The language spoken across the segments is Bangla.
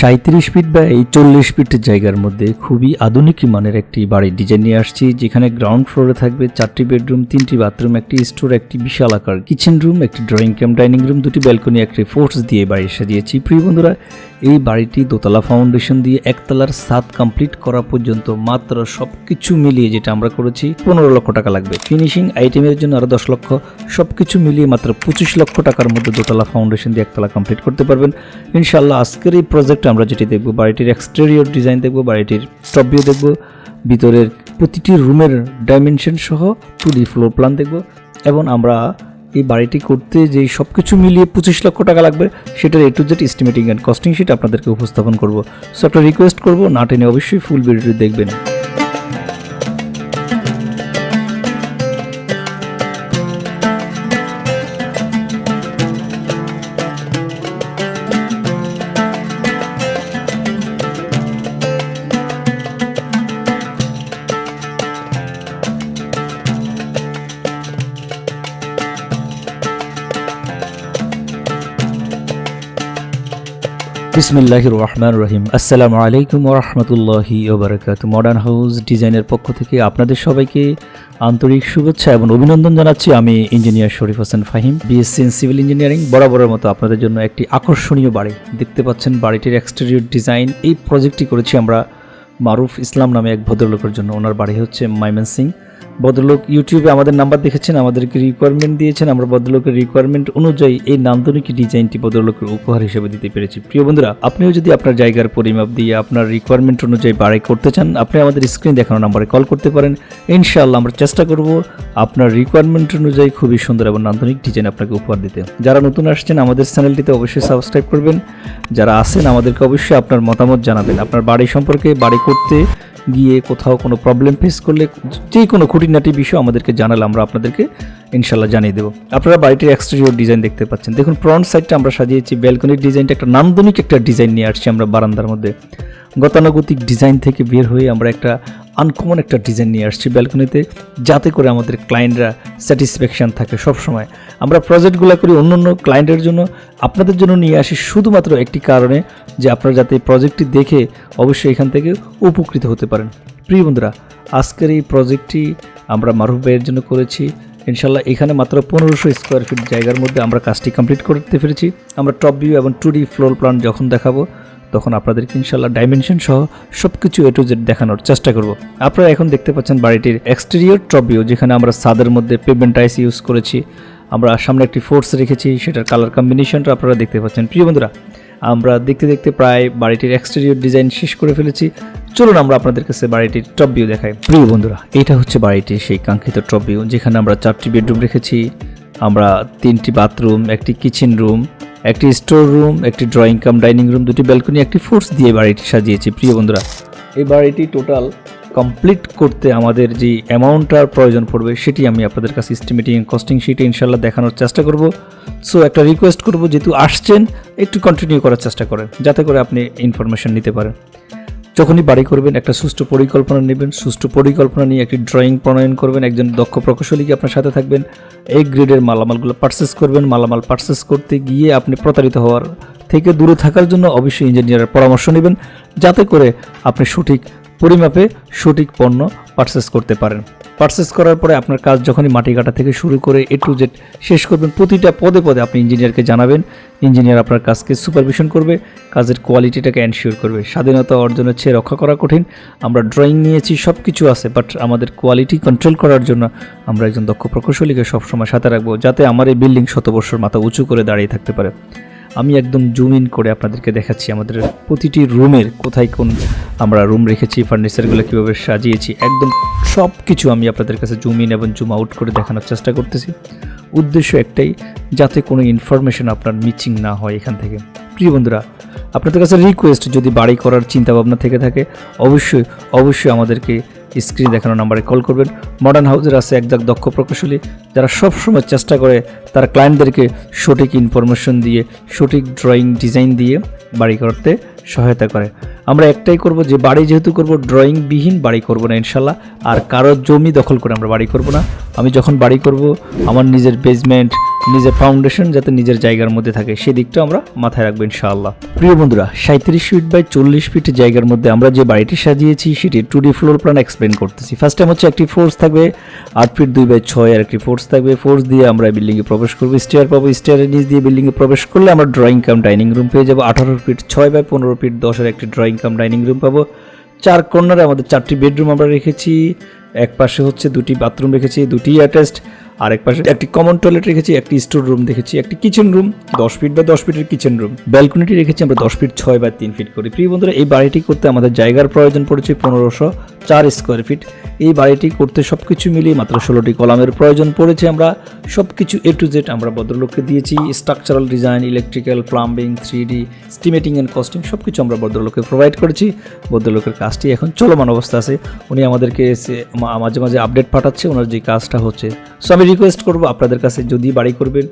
সাঁত্রিশ ফিট বা এই চল্লিশ ফিটের জায়গার মধ্যে খুবই আধুনিক মানের একটি বাড়ির ডিজাইন নিয়ে আসছি, যেখানে গ্রাউন্ড ফ্লোরে থাকবে চারটি বেডরুম তিনটি বাথরুম একটি স্টোর একটি বিশাল আকার কিচেন রুম একটি ড্রয়িং ক্যাম ডাইনিং রুম দুটি ব্যালকনি একটি ফোর্স দিয়ে বাড়ি সাজিয়েছি। প্রিয় বন্ধুরা, এই বাড়িটি দোতলা ফাউন্ডেশন দিয়ে একতলার সাত কমপ্লিট করা পর্যন্ত মাত্র সব কিছু মিলিয়ে যেটা আমরা করেছি, পনেরো লক্ষ টাকা লাগবে। ফিনিশিং আইটেমের জন্য আরও দশ লক্ষ সব কিছু মিলিয়ে মাত্র পঁচিশ লক্ষ টাকার মধ্যে দোতলা ফাউন্ডেশন দিয়ে একতলা কমপ্লিট করতে পারবেন। ইনশাল্লাহ আজকের এই প্রজেক্টে আমরা যেটি দেখব, বাড়িটির এক্সটেরিয়র ডিজাইন দেখব, বাড়িটির টপিও দেখব, ভিতরের প্রতিটি রুমের ডাইমেনশন সহ টু ডি ফ্লোর প্ল্যান দেখব এবং আমরা এই বাড়িটি করতে যে সব কিছু মিলিয়ে পঁচিশ লক্ষ টাকা লাগবে, সেটার A to Z estimating and costing sheet আপনাদেরকে উপস্থাপন করব। সো একটা রিকোয়েস্ট করব, না টেনে অবশ্যই ফুল ভিডিওটি দেখবেন। বিসমিল্লাহির রহমান রহিম। আসসালামু আলাইকুম ওরহমতুল্লাহি ওবরাকাত মডার্ন হাউস ডিজাইনের পক্ষ থেকে আপনাদের সবাইকে আন্তরিক শুভেচ্ছা এবং অভিনন্দন জানাচ্ছি। আমি engineer Sharif Hossain Fahim BSc in civil engineering বরাবরের মতো আপনাদের জন্য একটি আকর্ষণীয় বাড়ি। দেখতে পাচ্ছেন বাড়িটির এক্সটেরিয়র ডিজাইন এই প্রজেক্টটি করেছি আমরা মারুফ ইসলাম নামে এক ভদ্রলোকের জন্য। ওনার বাড়ি হচ্ছে মাইমেন সিং ভদ্রলোক ইউটিউবে আমাদের নাম্বার দেখেছেন, আমাদেরকে রিকোয়ারমেন্ট দিয়েছেন, আমরা ভদ্রলোকের রিকোয়ারমেন্ট অনুযায়ী এই নান্দনিক ডিজাইনটি ভদ্রলোকের উপহার হিসেবে দিতে পেরেছি। প্রিয় বন্ধুরা, আপনিও যদি আপনার জায়গার পরিমাপ দিয়ে আপনার রিকোয়ারমেন্ট অনুযায়ী বাড়াই করতে চান, আপনি আমাদের স্ক্রিন দেখানো নাম্বারে কল করতে পারেন। ইনশাআল্লাহ আমরা চেষ্টা করব আপনার রিকোয়ারমেন্ট অনুযায়ী খুবই সুন্দর এবং নান্দনিক ডিজাইন আপনাকে উপহার দিতে। যারা নতুন আসছেন, আমাদের চ্যানেলটিতে অবশ্যই সাবস্ক্রাইব করবেন। যারা আসেন আমাদেরকে অবশ্যই আপনার মতামত জানাবেন। আপনার বাড়ি সম্পর্কে, বাড়ি করতে গিয়ে কোথাও কোনো প্রবলেম ফেস করলে যে কোনো খুঁটিনাটি বিষয় আমাদেরকে জানালে আমরা আপনাদেরকে ইনশাল্লাহ জানিয়ে দেবো। আপনারা বাড়িটির এক্সটেরিয়র ডিজাইন দেখতে পাচ্ছেন। দেখুন ফ্রন্ট সাইডটা আমরা সাজিয়েছি ব্যালকনির ডিজাইনটা একটা নান্দনিক একটা ডিজাইন নিয়ে আসছি আমরা বারান্দার মধ্যে। গতানুগতিক ডিজাইন থেকে বের হয়ে আমরা একটা আনকমন একটা ডিজাইন নিয়ে আসছি ব্যালকনিতে যাতে করে আমাদের ক্লায়েন্টরা স্যাটিসফ্যাকশান থাকে সব সময় আমরা প্রজেক্টগুলো করি অন্য অন্য ক্লায়েন্টের জন্য, আপনাদের জন্য নিয়ে আসি শুধুমাত্র একটি কারণে যে আপনারা যাতে প্রজেক্টটি দেখে অবশ্যই এখান থেকে উপকৃত হতে পারেন। প্রিয় বন্ধুরা, আজকের এই প্রজেক্টটি আমরা মারুফ ভাইয়ের জন্য করেছি। ইনশাল্লাহ এখানে মাত্র পনেরোশো স্কোয়ার ফিট জায়গার মধ্যে আমরা কাজটি কমপ্লিট করতে পেরেছি। আমরা টপ ভিউ এবং টু ডি ফ্লোর প্ল্যান যখন দেখাবো তখন আপনাদেরকে ইনশাল্লাহ ডাইমেনশন সহ সব কিছু এ টু জেড দেখানোর চেষ্টা করব। আপনারা এখন দেখতে পাচ্ছেন বাড়িটির এক্সটেরিয়র ভিউ যেখানে আমরা সাদের মধ্যে পেমেন্ট টাইস ইউজ করেছি। আমরা সামনে একটি ফোর্স রেখেছি, সেটার কালার কম্বিনেশনটা আপনারা দেখতে পাচ্ছেন। প্রিয় বন্ধুরা, আমরা দেখতে দেখতে প্রায় বাড়িটির এক্সটেরিয়র ডিজাইন শেষ করে ফেলেছি। চলুন আমরা আপনাদের কাছে বাড়িটির টপ ভিউ দেখাই। প্রিয় বন্ধুরা, এটা হচ্ছে বাড়িটির সেই কাঙ্ক্ষিত টপ ভিউ যেখানে আমরা চারটি বেডরুম রেখেছি। আমরা তিনটি বাথরুম একটি কিচেন রুম একটি স্টোর রুম একটি ড্রয়িং কাম ডাইনিং রুম দুটি ব্যালকনি একটি ফোর্স দিয়ে বাড়িটি সাজিয়েছি। প্রিয় বন্ধুরা, এই বাড়িটি টোটাল কমপ্লিট করতে আমাদের যে অ্যামাউন্টটার প্রয়োজন পড়বে, সেটি আমি আপনাদের কাছে এস্টিমেটিং কস্টিং শিটে ইনশাল্লাহ দেখানোর চেষ্টা করব। সো একটা রিকোয়েস্ট করব, যেহেতু আসছেন, একটু কন্টিনিউ করার চেষ্টা করেন, যাতে করে আপনি ইনফরমেশন নিতে পারেন। যখনই বাড়ি করবেন, একটা সুষ্ঠু পরিকল্পনা নেবেন, সুষ্ঠু পরিকল্পনা নিয়ে একটি ড্রয়িং প্রণয়ন করবেন, একজন দক্ষ প্রকৌশলীকে আপনার সাথে থাকবেন, এই গ্রেডের মালামালগুলো পার্সেস করবেন, মালামাল পার্সেস করতে গিয়ে আপনি প্রতারিত হওয়ার থেকে দূরে থাকার জন্য অবশ্যই ইঞ্জিনিয়ারের পরামর্শ নেবেন, যাতে করে আপনি সঠিক পরিমাপে সঠিক পণ্য পার্সেস করতে পারেন। পারচেস করার পরে আপনার কাজ যখনই মাটি কাটা থেকে শুরু করে এ টু জেড শেষ করবেন, প্রতিটা পদে পদে আপনি ইঞ্জিনিয়ারকে জানাবেন। ইঞ্জিনিয়ার আপনার কাজকে সুপারভিশন করবে, কাজের কোয়ালিটিটাকে এনশিওর করবে। স্বাধীনতা অর্জনের চেয়ে রক্ষা করা কঠিন। আমরা ড্রয়িং নিয়েছি সব কিছু আছে বাট আমাদের কোয়ালিটি কন্ট্রোল করার জন্য আমরা একজন দক্ষ প্রকৌশলীকে সবসময় সাথে রাখব, যাতে আমার এই বিল্ডিং শতবর্ষর মাথা উঁচু করে দাঁড়িয়ে থাকতে পারে। আমি একদম জুম ইন করে আপনাদেরকে দেখাচ্ছি আমাদের প্রতিটি রুমের কোথায় কোন আমরা রুম রেখেছি ফার্নিচারগুলো কীভাবে সাজিয়েছি, একদম সব কিছু আমি আপনাদের কাছে জুম ইন এবং জুম আউট করে দেখানোর চেষ্টা করতেছি। উদ্দেশ্য একটাই, যাতে কোনো ইনফরমেশন আপনার মিচিং না হয় এখান থেকে। প্রিয় বন্ধুরা, আপনাদের কাছে রিকোয়েস্ট যদি বাড়ি করার চিন্তা ভাবনা থেকে থাকে, অবশ্যই অবশ্যই আমাদেরকে স্ক্রিন দেখানো নাম্বারে কল করবেন। মডার্ন হাউসের আছে একজাক দক্ষ প্রকৌশলী, যারা সবসময় চেষ্টা করে তারা ক্লায়েন্টদেরকে সঠিক ইনফরমেশন দিয়ে, সঠিক ড্রয়িং ডিজাইন দিয়ে বাড়ি করতে সহায়তা করে। আমরা একটাই করব যে বাড়ি যেহেতু করব ড্রয়িংবিহীন বাড়ি করব না ইনশাল্লাহ, আর কারোর জমি দখল করে আমরা বাড়ি করব না। আমি যখন বাড়ি করব, আমার নিজের বেসমেন্ট নিজের ফাউন্ডেশন যাতে নিজের জায়গার মধ্যে থাকে সেদিকটা আমরা মাথায় রাখব ইনশাআল্লাহ। প্রিয় বন্ধুরা সাঁত্রিশ ফিট বাই চল্লিশ ফিট জায়গার মধ্যে আমরা যে বাড়িটি সাজিয়েছি, সেটি two D floor plan explain করতেছি। ফার্স্ট টাইম হচ্ছে একটি ফোর্স থাকবে, আট ফিট দুই বাই ছয়, আর একটি ফোর্স থাকবে। ফোর্স দিয়ে আমরা বিল্ডিংয়ে প্রবেশ করব স্টেয়ার পাবো স্টেয়ারের নিচ দিয়ে বিল্ডিংয়ে প্রবেশ করলে আমরা ড্রয়িং কাম ডাইনিং রুম পেয়ে যাব। আঠারো ফিট ছয় বাই পনেরো ফিট দশের একটি ড্রয়িং কাম ডাইনিং রুম পাবো। চার কর্নারে আমাদের চারটি বেডরুম আমরা রেখেছি। এক পাশে হচ্ছে দুটি বাথরুম রেখেছি, দুটি অ্যাটাচড আর এক পাশে একটি কমন টয়লেট রেখেছি, একটি স্টোর রুম দেখেছি, একটি কিচেন রুম দশ ফিট বা দশ ফিটের কিচেন রুম ব্যালকনিটি রেখেছি আমরা দশ ফিট ছয় বা তিন ফিট করি। প্রিয় বন্ধুরা, এই বাড়িটি করতে আমাদের জায়গার প্রয়োজন পড়েছে পনেরোশো চার স্কোয়ার ফিট এই বাড়িটি করতে সব কিছু মিলিয়ে মাত্র ষোলোটি কলামের প্রয়োজন পড়েছে আমরা। সব কিছু এ টু জেড আমরা ভদ্রলোককে দিয়েছি। Structural design electrical plumbing three D estimating and costing সব কিছু আমরা ভদ্রলোককে প্রোভাইড করেছি। ভদ্রলোকের কাজটি এখন চলমান অবস্থা আছে। উনি আমাদেরকে মাঝে মাঝে আপডেট পাঠাচ্ছে। ওনার যে কাজটা হচ্ছে। সো আমি রিকোয়েস্ট করব আপনাদের কাছে। যদি বাড়ি করবেন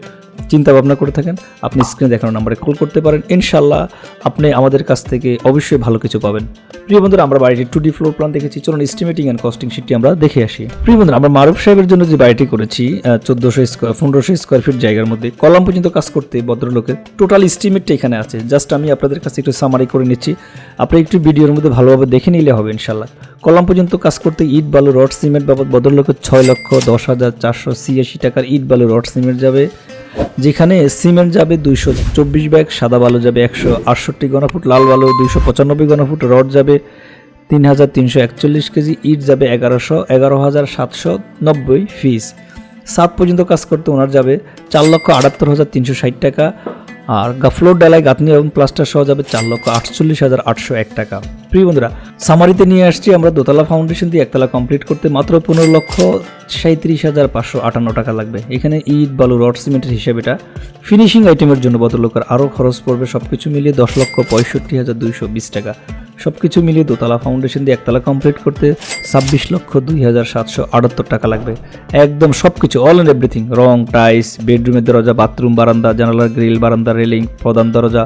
চিন্তা ভাবনা করে থাকেন, আপনি স্ক্রিনে দেখানো নাম্বারে কল করতে পারেন। ইনশাল্লাহ আপনি আমাদের কাছ থেকে অবশ্যই ভালো কিছু পাবেন। প্রিয় বন্ধুরা, আমরা বাড়িটি টু ডি ফ্লোর প্ল্যান দেখেছি। চলুন এস্টিমেটিং অ্যান্ড কস্টিং শিটটি আমরা দেখে আসি। প্রিয় বন্ধুরা, আমরা মারুফ সাহেবের জন্য যে বাড়িটি করেছি চোদ্দোশো স্কোয়ার পনেরোশো স্কোয়ার ফিট জায়গার মধ্যে, কলাম পর্যন্ত কাজ করতে ভদ্রলোকের টোটাল এস্টিমেটটা এখানে আছে। জাস্ট আমি আপনাদের কাছে একটু সামারি করে নিচ্ছি। আপনি একটু ভিডিওর মধ্যে ভালোভাবে দেখে নিলে হবে ইনশাল্লাহ কলাম পর্যন্ত কাজ করতে ইট, বালু, রড, সিমেন্ট বাবদ ভদ্রলোকের ছয় লক্ষ দশ হাজার চারশো ছিয়াশি টাকার ইট বালু রড সিমেন্ট যাবে। যেখানে সিমেন্ট যাবে দুইশো চব্বিশ ব্যাগ, সাদা বালু যাবে একশো আটষট্টি ঘনফুট লাল বালু দুইশো পঁচানব্বই ঘনফুট রড যাবে তিন হাজার তিনশো একচল্লিশ কেজি, ইট যাবে এগারোশো, এগারো হাজার সাতশো নব্বই ফিস সাত পর্যন্ত কাজ করতে ওনার যাবে চার লক্ষ আটাত্তর হাজার তিনশো ষাট টাকা। আর গাফ্লোর ডালাই গাঁথনি এবং প্লাস্টার সহ যাবে চার লক্ষ আটচল্লিশ হাজার আটশো এক টাকা। প্রিয় বন্ধুরা সামারিতে নিয়ে আসছি। আমরা দোতলা ফাউন্ডেশন দিয়ে একতলা কমপ্লিট করতে মাত্র পনেরো লক্ষ সাঁত্রিশ হাজার পাঁচশো আটান্ন টাকা লাগবে। এখানে ইট, বালু, রড, সিমেন্টের হিসেবে এটা। ফিনিশিং আইটেমের জন্য ভদ্রলোকের আরও খরচ পড়বে। সব কিছু মিলিয়ে দশ লক্ষ পঁয়ষট্টি হাজার দুইশো বিশ টাকা। সব কিছু মিলিয়ে দোতলা ফাউন্ডেশন দিয়ে একতলা কমপ্লিট করতে ছাব্বিশ লক্ষ দুই হাজার সাতশো আটাত্তর টাকা লাগবে। একদম সব কিছু অল অ্যান্ড এভরিথিং রং টাইস বেডরুমের দরজা বাথরুম বারান্দা, জানালার গ্রিল বারান্দা রেলিং প্রধান দরজা,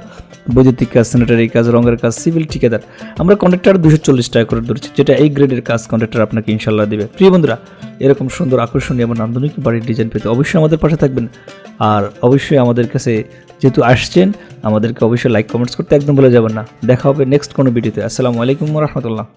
বৈদ্যুতিক কাজ স্যানিটারি কাজ, রঙের কাজ সিভিল ঠিকাদার। আমরা কন্ট্রাক্টর দুশো চল্লিশ টাকা করে ধরছি, যেটা এই গ্রেডের কাজ কন্ট্রাক্টর আপনাকে ইনশাল্লাহ দেবে। প্রিয় বন্ধুরা, এরকম সুন্দর আকর্ষণীয় এবং নান্দনিক বাড়ির ডিজাইন পেতে অবশ্যই আমাদের পাশে থাকবেন। আর অবশ্যই আমাদের কাছে যেহেতু আসছেন, আমাদেরকে অবশ্যই লাইক কমেন্টস করতে একদম ভুলে যাবেন না। দেখা হবে নেক্সট কোনো ভিডিওতে আসসালামু আলাইকুম রহমতুল্লাহ।